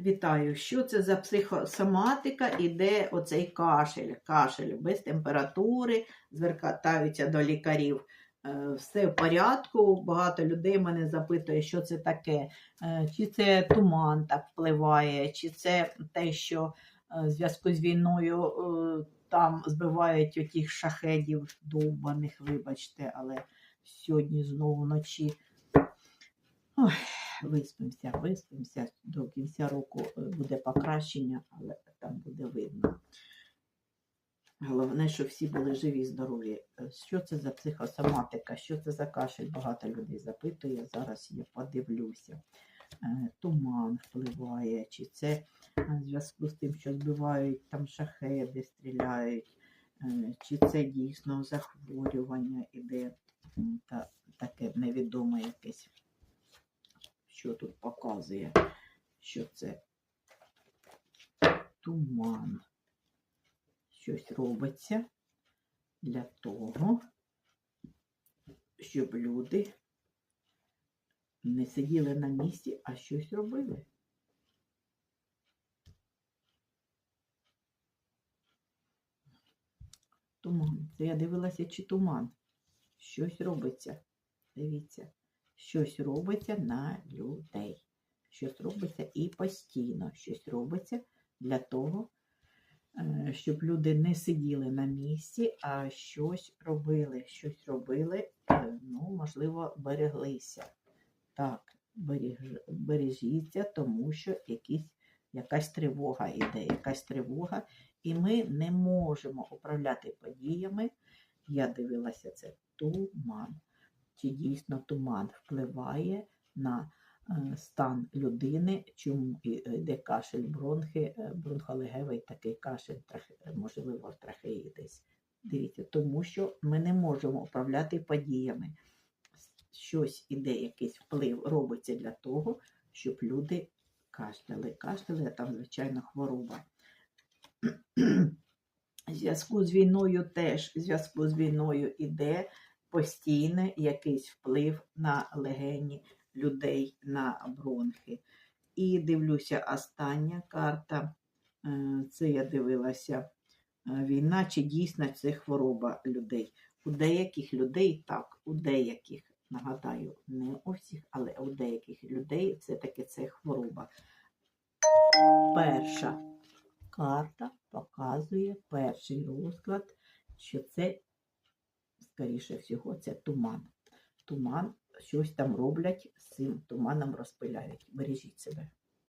Вітаю. Що це за психосоматика? Іде оцей кашель, кашель без температури, звертаються до лікарів. Е, Все в порядку. Багато людей мене запитує, що це таке. Е, Чи це туман так впливає, чи це те, що е, в зв'язку з війною там збивають отіх шахедів довбаних, вибачте, але сьогодні знову вночі. Ой, виспимося, виспимося. До кінця року е, буде покращення, але там буде видно. Головне, щоб всі були живі, і здорові. Е, Що це за психосоматика? Що це за кашель? Багато людей запитує. Зараз я подивлюся. Е, Туман впливає, чи це в зв'язку з тим, що збивають там шахеди, стріляють, чи це дійсно захворювання іде та таке невідоме якесь що тут показує, що це туман. Щось робиться для того, щоб люди не сиділи на місці, а щось робили. Туман. Це я дивилася, чи туман. Щось робиться. Дивіться щось робиться на людей. Щось робиться і постійно щось робиться для того, е, щоб люди не сиділи на місці, а щось робили. Щось робили, е, ну, можливо, береглися. Так, береж, бережіться, тому що якісь, якась тривога йде, якась тривога, і ми не можемо управляти подіями. Я дивилася це туман чи дійсно туман впливає на е, стан людини, чому е, йде кашель бронхи, е, бронхолегевий такий кашель, можливо, трахеї десь. Дивіться, тому що ми не можемо управляти подіями. Щось іде, якийсь вплив робиться для того, щоб люди кашляли. Кашляли, там, звичайно, хвороба. Зв'язку з війною теж, зв'язку з війною іде постійний якийсь вплив на легені людей, на бронхи. І дивлюся, остання карта. е, Це я дивилася е, війна, чи дійсно це хвороба людей. У деяких людей так, у деяких, нагадаю, не у всіх, але у деяких людей це таки це хвороба. Перша карта показує перший розклад, що це скоріше всього, це туман. Туман, щось там роблять, з цим туманом розпиляють. Бережіть себе.